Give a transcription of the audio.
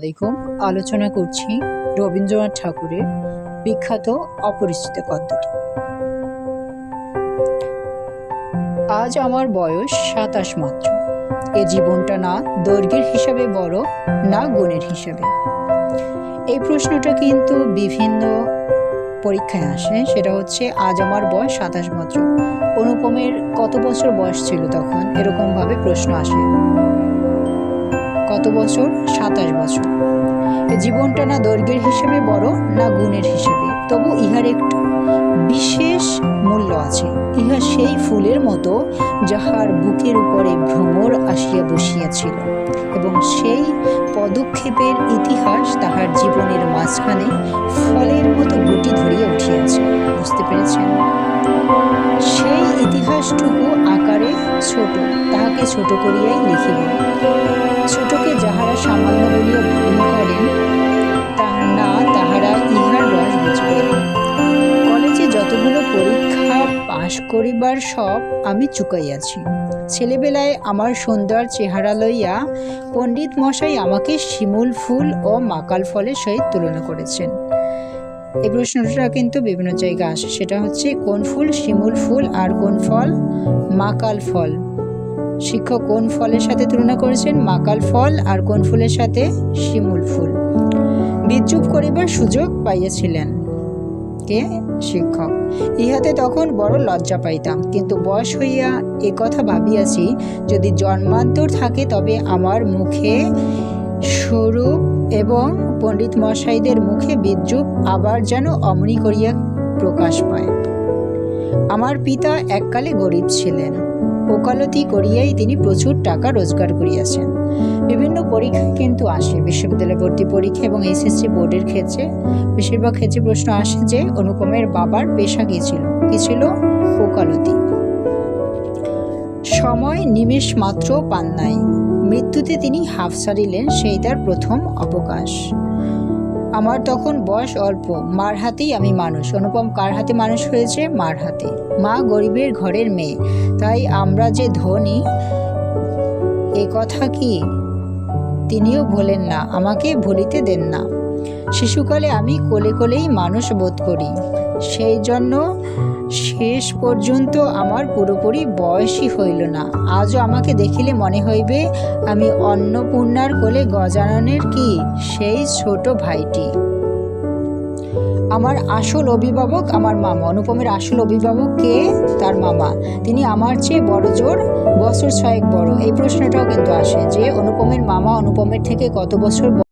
দেখুন, আলোচনা করছি রবীন্দ্রনাথ ঠাকুরের বিখ্যাত অপরিচিত গদ্যটি আজ আমার বয়স সাতাশ মাত্র। এ জীবনটা না দৈর্ঘ্যের হিসাবে বড়, না গুণের হিসাবে। এই প্রশ্নটা কিন্তু বিভিন্ন পরীক্ষায় আসে, সেটা হচ্ছে আজ আমার বয়স সাতাশ মাত্র। অনুপমের কত বছর বয়স ছিল তখন? এরকমভাবে প্রশ্ন আসে। কত বছর? সাতাশ বছর। জীবনটা না দৈর্ঘ্যের হিসেবে বড়, না গুণের হিসেবে। তবু ইহার একটু বিশেষ মূল্য আছে। ইহা সেই ফুলের মতো যাহার বুকের উপরে ভ্রমর আসিয়া বসিয়াছিল এবং সেই পদক্ষেপের ইতিহাস তাহার জীবনের মাঝখানে ফলের মতো গুটি ধরিয়া উঠিয়াছে। বুঝতে পেরেছেন? ইতিহাসটুকু আকারে ছোট, তাহাকে ছোট করিয়াই লিখিব। ছোটকে যাহারা সামান্য বলিয়া ভুল করেন তাহার না তাহারা ইহার রস বুঝবেন কলেজে যতগুলো পরীক্ষা পাশ করিবার সব আমি চুকাইয়াছি। ছেলেবেলায় আমার সুন্দর চেহারা লইয়া পণ্ডিত মশাই আমাকে শিমুল ফুল ও মাকাল ফলের সহিত তুলনা করেছেন। এই প্রশ্নটা কিন্তু বিভিন্ন জায়গায় আসে। সেটা হচ্ছে কোন ফুল? শিমুল ফুল। আর কোন ফল? মাকাল ফল। শিক্ষক কোন ফলের সাথে তুলনা করেছেন? মাকাল ফল। আর কোন ফুলের সাথে? শিমুল ফুল। বিদ্রুপ করিবার সুযোগ পাইয়াছিলেন কে? শিক্ষক। ইহাতে তখন বড় লজ্জা পাইতাম। কিন্তু বয়স হইয়া কথা ভাবিয়াছি, যদি জন্মান্তর থাকে তবে আমার মুখে স্বরূপ এবং পণ্ডিত মশাইদের মুখে বিদ্রুপ আবার যেন অমনি করিয়া প্রকাশ পায়। আমার পিতা এককালে গরিব ছিলেন। ওকালতি করিয়াই তিনি প্রচুর টাকা রোজগার করিয়াছেন। বিভিন্ন পরীক্ষা কিন্তু আসে, বিশ্ববিদ্যালয় ভর্তি পরীক্ষা এবং এসএসসি বোর্ডের ক্ষেত্রে। বেশিরভাগ ক্ষেত্রে প্রশ্ন আসে যে, অনুপমের বাবার পেশা কী ছিল? কী ছিল? ওকালতি। সময় নিমেষ মাত্র পান নাই। মৃত্যুতে তিনি হাফ সারিলেন, সেই তার প্রথম অবকাশ। আমার তখন বয়স অল্প, মার হাতেই আমি মানুষ। অনুপম কার হাতে মানুষ হয়েছে? মার হাতে। মা গরিবের ঘরের মেয়ে। তাই আমরা যে ধনী, এ কথা কি? তিনিও ভোলেন না, আমাকে ভুলিতে দেন না। শিশুকালে আমি কোলে কোলেই মানুষ বোধ করি। সেই জন্য শেষ পর্যন্ত আমার পুরোপুরি বয়সই হইল না। আজও আমাকে দেখিলে মনে হইবে, আমি অন্নপূর্ণার কোলে গজাননের কি? সেই ছোট ভাইটি। আমার আসল অভিভাবক আমার মামা। অনুপমের আসল অভিভাবক কে? তার মামা। তিনি আমার চেয়ে বড় জোর, বছর ছয়েক বড়। এই প্রশ্নটাও কিন্তু আসে যে অনুপমের মামা অনুপমের থেকে কত বছর